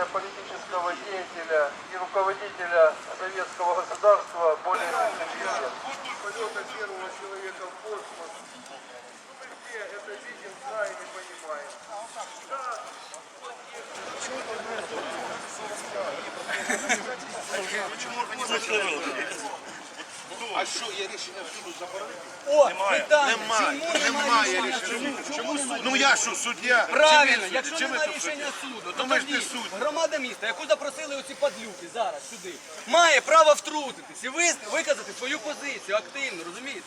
выдающегося политического деятеля и руководителя советского государства более 30 лет. Полета первого человека в космос. Мы все это видим, знаем и понимаем. Да, А що, є рішення суду заборонити? О, питання. Немає, Чому немає рішення. суду? Чому суд? Ну я що, суддя? Правильно, Чи ви якщо суддя? Чи ви немає тут рішення суду, то Ну, ми ж не тоді судді. громада міста, яку запросили оці падлюки зараз сюди, має право втрутитись і вис- виказати свою позицію активно, розумієте?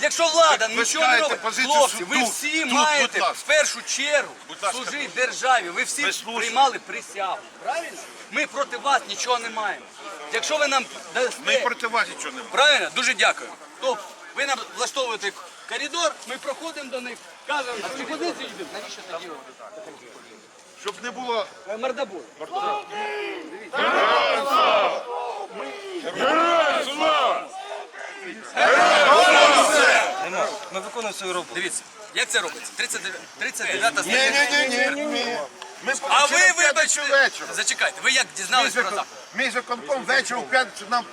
Якщо влада Ви- ви нічого не робить, позицію хлопці, ви суду. всі Тут, маєте будь в першу чергу Будь ласка, служити державі. Ви всі Ви приймали присягу. Правильно? Ми проти вас нічого не маємо. Якщо ви нам дасте Ми проти вас нічого не маємо. Правильно? Дуже дякую. То ви нам влаштовуєте коридор, ми проходимо до них, кажемо, а цю позицію йдемо. Навіщо тоді Щоб не було е, мордобой? Ми виконуємо свою роботу. Дивіться, як це робиться? 39 39 Ні, стаття. ні, ні, ні, ні. Ми А ви п'ятницю вибачте, вечором. зачекайте, ви як дізнались про так? Мій законком вечір у п'ятницю нам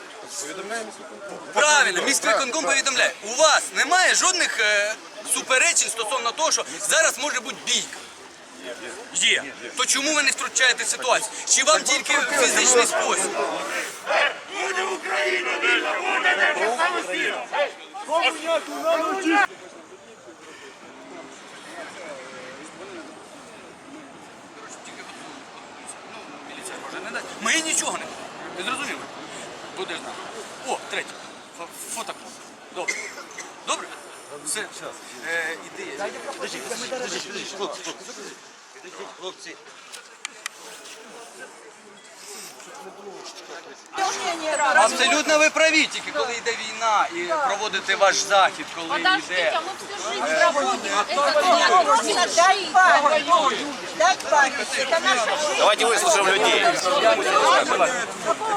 Правильно, міськвиконком повідомляє. У вас немає жодних е, суперечень стосовно того, що зараз може бути бійка. Є. То чому ви не втручаєте ситуацію? Чи вам тільки фізичний спосіб? Міліція може не дати. Ми нічого не будемо. Зрозуміли? Буде знати. О, третє. Фото. Добре. Добре? Все. Е, іди. Хлопці, хлопці. Абсолютно ви праві, тільки коли йде війна і проводите ваш захід, коли Подождите, йде. а мы всю жизнь проводим. Это Просто дать память. Дать память. Это наша жизнь. Давайте вислухаємо людей.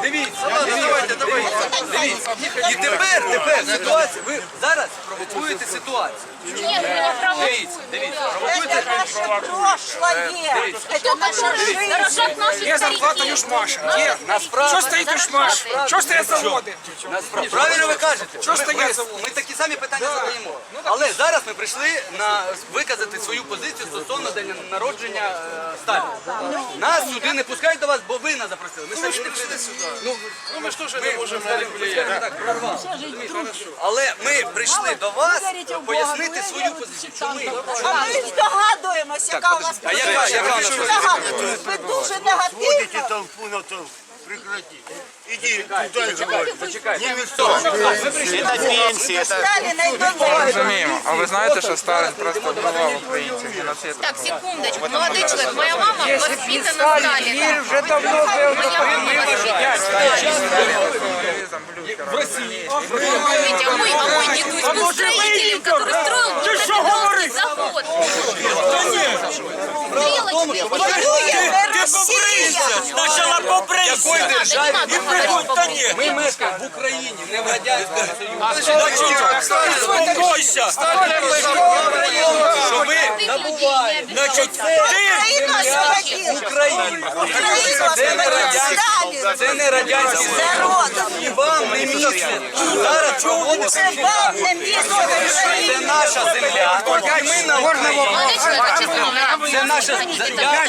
Дивіться, давайте, давайте. Дивіться. І тепер, тепер ситуація. Ви зараз провокуєте ситуацію. Нет, мы не проводим. Дивіться, дивіться, Это провокуєте. наше прошлое. Это наша жизнь. Дорожат наши Є зарплата старики. Южмаша. Є. Насправді, Що стоїть Южмаш? Що стоять заводи? насправді, правильно ви кажете. Що Ми- стоять ми, заводи? ми такі самі питання задаємо. Але зараз ми прийшли на виказати свою позицію стосовно дня народження е, Нас сюди не пускають до вас, бо ви нас запросили. Ми самі не прийшли сюди. Ну, ми ж теж не можемо так прорвали. Але ми прийшли до вас пояснити свою позицію. Чому? А ми здогадуємося, яка у вас позиція? Ви дуже негативно. Прекрати. Иди, туди Зачекайте. Це пенсія, це... Сталіна і Донбасу. Розуміємо. А ви знаєте, що Сталін просто вбивав українців? Геноцид? Так, секундочку, молодой человек, моя мама воспитана Сталином. вже давно Моя мама воспитана Сталином В Росії. Смотрите, а мой, а мой дедусь был строителем, который строил Волгоградский завод. Стрелочник. Воює Росія. Спочатку побрися! Якої Не державі? надо говорить. Ми мешкаємо в Україні, не в Радянському Союзі. Успокойся! Що ви Ты забуваєте? людей не Значить, обижай. це Україна освободила. Україна. Україна Це не радянський, Сталін. це не радянський Союз. Народом. Вам не місце. Зараз проводиться Це не місце Це наша земля. І ми на Україні. Це наша земля.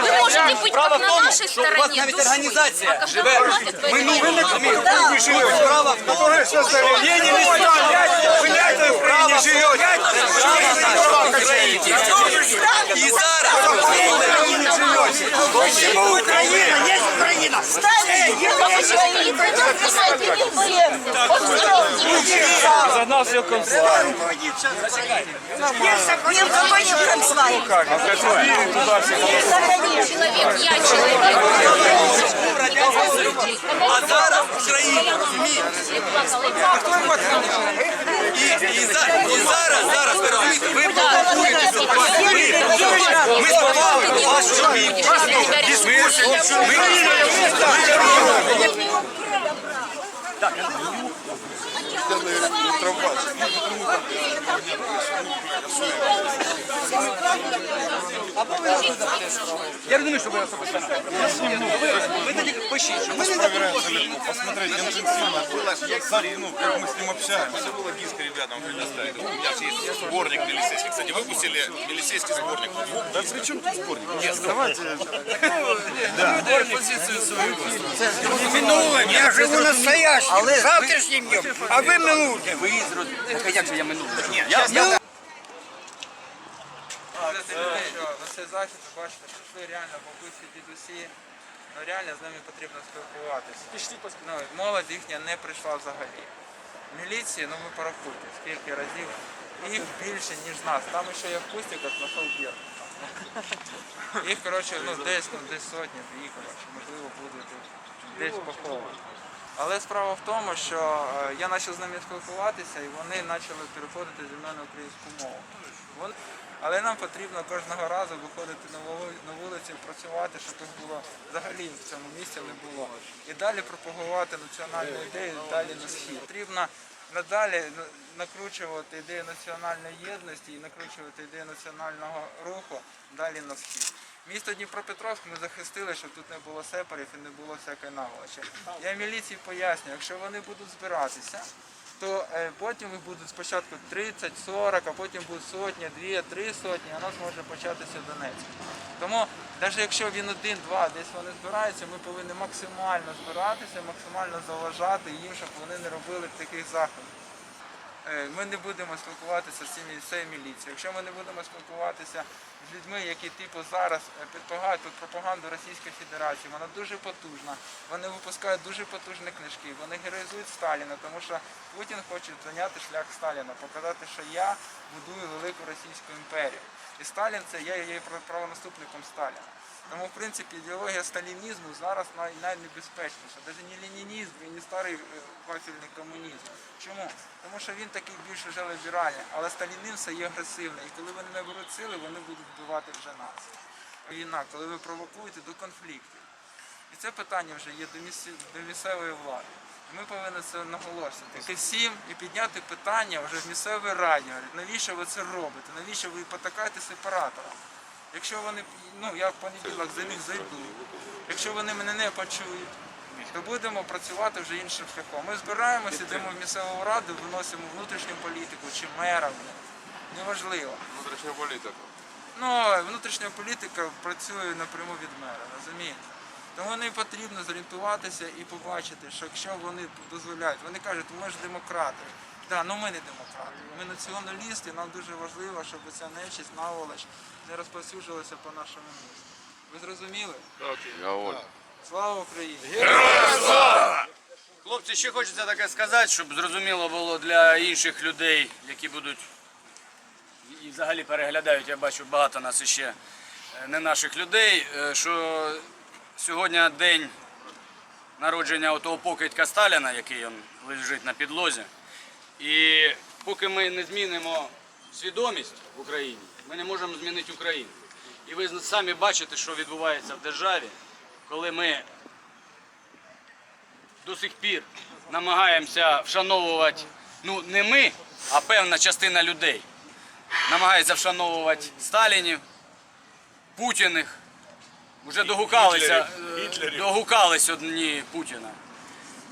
Вы можете Справа в на нашей що у вас стороне навіть організація живе минулому. твоей розумієте? Справа в тому, що Ленин и Сталин! Блядь, в Украине живете! І зараз Почему Украина? Украина! Сталін є в Україні. За нас є концлаг. Не в концлагер. Не человек, я человек. а зараз в Україні, розумієте? І, і, за, і зараз, зараз ви розумієте, ви провокуєте ситуацію. Ви, ми спопали вашу дискусію. Ми, ми, ми, ми, ми, ми, Ми, ми, навіть трамвай. Я розумію, що ви особисто. Ви тоді пишіть, ми не добре. Посмотрите, интенсивно было. Смотри, ну, как мы с ним общаемся. Это было диско ребятам предоставить. У меня же есть сборник милицейский. Кстати, выпустили милицейский сборник. Да при чем тут сборник? Нет, давайте. Да. Позицию свою. Минулое, я живу настоящим, завтрашнім днем. А ви минулим. Ви зрозуміли. Так, як же я минулий? Я, я, На цей захід, ви бачите, прийшли реально бабусі, дідусі, ну реально з ними потрібно спілкуватися. Ну, молодь їхня не прийшла взагалі. Міліції, ну ви порахуйте, скільки разів, їх більше, ніж нас. Там ще є в кустиках на холбір. Їх, коротше, ну десь, ну, десь сотні, дві, коротше, можливо, будуть десь поховані. Але справа в тому, що е, я почав з ними спілкуватися і вони почали переходити зі мною на українську мову. Вон- Але нам потрібно кожного разу виходити на вулицю, працювати, щоб їх було взагалі в цьому місці не було. І далі пропагувати національну ідею далі на схід. Потрібно надалі накручувати ідею національної єдності і накручувати ідею національного руху далі на схід. Місто Дніпропетровськ ми захистили, щоб тут не було сепарів і не було всякої наволочі. Я міліції пояснюю, якщо вони будуть збиратися, то е, потім їх будуть спочатку 30, 40, а потім будуть сотня, дві, три сотні, а у нас може початися Донецьк. Тому навіть якщо він один, два, десь вони збираються, ми повинні максимально збиратися, максимально заважати їм, щоб вони не робили таких заходів. Е, Ми не будемо спілкуватися з цією цією міліцією. Якщо ми не будемо спілкуватися людьми, які типу зараз е, підпагають під пропаганду Російської Федерації, вона дуже потужна. Вони випускають дуже потужні книжки, вони героїзують Сталіна, тому що Путін хоче зайняти шлях Сталіна, показати, що я будую велику Російську імперію. І Сталін це є прав- правонаступником Сталіна. Тому, в принципі, ідеологія сталінізму зараз най- найнебезпечніша. Навіть не ленінізм і не старий е, вафельний комунізм. Чому? Тому що він такий більш вже ліберальний, але сталінізм це є агресивний. І коли вони наберуть сили, вони будуть вбивати вже нас. Війна, коли ви провокуєте до конфліктів. І це питання вже є до, місцевої влади. Ми повинні це наголосити. Всім і підняти питання вже в місцевій раді. Навіщо ви це робите? Навіщо ви потакаєте сепараторам? Якщо вони, ну я в понеділок за них зайду, якщо вони мене не почують, то будемо працювати вже іншим шляхом. Ми збираємося, йдемо в місцеву раду, виносимо внутрішню політику чи мера, неважливо. Внутрішня політика. Ну, внутрішня політика працює напряму від мера, розумієте? Тому не потрібно зорієнтуватися і побачити, що якщо вони дозволяють, вони кажуть, ми ж демократи. Так, ну ми не демократи. Ми націоналісти, нам дуже важливо, щоб ця нечисть, наволоч не розповсюджувалася по нашому місту. Ви зрозуміли? Слава Україні! Хлопці, ще хочеться таке сказати, щоб зрозуміло було для інших людей, які будуть і взагалі переглядають, я бачу багато нас іще е, не наших людей, е, що сьогодні день народження того покидька Сталіна, який он лежить на підлозі. І поки ми не змінимо свідомість в Україні, ми не можемо змінити Україну. І ви самі бачите, що відбувається в державі, коли ми до сих пір намагаємося вшановувати, ну не ми, а певна частина людей. Намагається вшановувати Сталінів, Путіних. Вже догукалися, догукались одні Путіна.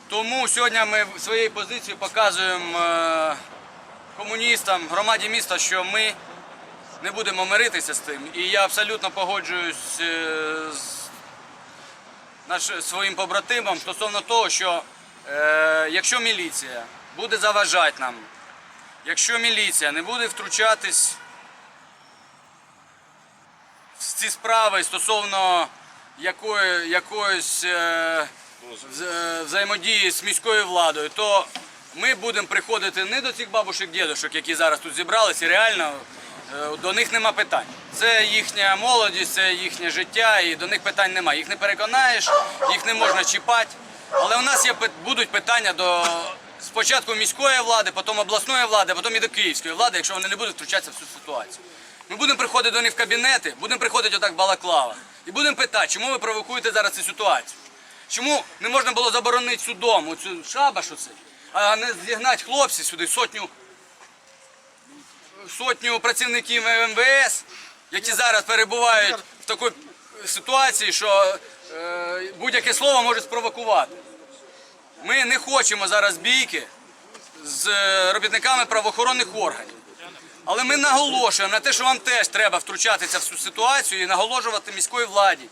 Тому сьогодні ми своєю позицією показуємо е, комуністам, громаді міста, що ми не будемо миритися з тим. І я абсолютно погоджуюсь е, з своїм побратимам стосовно того, що е, якщо міліція буде заважати нам, якщо міліція не буде втручатись в ці справи стосовно якої, якоїсь взаємодії з міською владою, то ми будемо приходити не до цих бабушек дідушок, які зараз тут зібралися, реально е, до них нема питань. Це їхня молодість, це їхнє життя, і до них питань немає. Їх не переконаєш, їх не можна чіпати. Але у нас є будуть питання до спочатку міської влади, потім обласної влади, потім і до київської влади, якщо вони не будуть втручатися в цю ситуацію. Ми будемо приходити до них в кабінети, будемо приходити отак балаклава. І будемо питати, чому ви провокуєте зараз цю ситуацію? Чому не можна було заборонити судом оцю шабаш оцей, а не зігнати хлопців сюди сотню, сотню працівників МВС, які зараз перебувають в такій ситуації, що е, будь-яке слово може спровокувати. Ми не хочемо зараз бійки з е, робітниками правоохоронних органів. Але ми наголошуємо на те, що вам теж треба втручатися в цю ситуацію і наголошувати міської владі,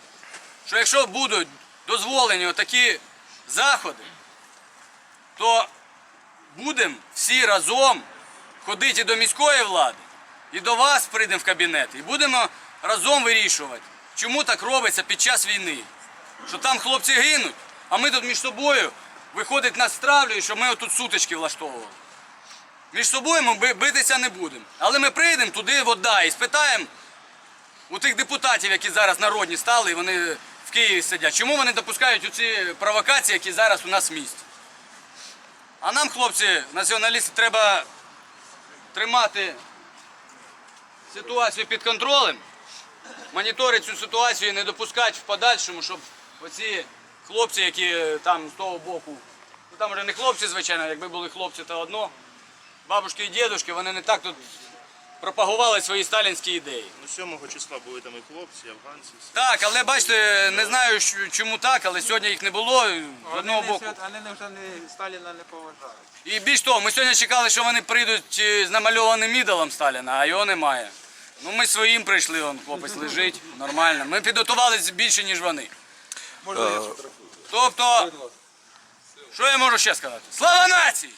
що якщо будуть дозволені такі заходи, то будемо всі разом ходити до міської влади і до вас прийдемо в кабінет, і будемо разом вирішувати, чому так робиться під час війни. Що там хлопці гинуть, а ми тут між собою виходить нас стравлюють, що ми отут сутички влаштовували. Між собою ми битися не будемо. Але ми прийдемо туди вода і спитаємо у тих депутатів, які зараз народні стали, і вони в Києві сидять, чому вони допускають ці провокації, які зараз у нас в місті. А нам, хлопці, націоналісти, треба тримати ситуацію під контролем, моніторити цю ситуацію і не допускати в подальшому, щоб оці хлопці, які там з того боку, ну там вже не хлопці, звичайно, якби були хлопці, то одно. Бабушки і дідушки, вони не так тут пропагували свої сталінські ідеї. Ну 7 числа були там і хлопці, і афганці. Так, але бачите, не знаю щ- чому так, але сьогодні їх не було з Вони, одного не, боку. свят- вони не вже не Сталіна не поважають. І більш того, ми сьогодні чекали, що вони прийдуть е, з намальованим ідолом Сталіна, а його немає. Ну ми своїм прийшли, он хлопець лежить, нормально. Ми підготувалися більше, ніж вони. Тобто, що я можу ще сказати? Слава нації!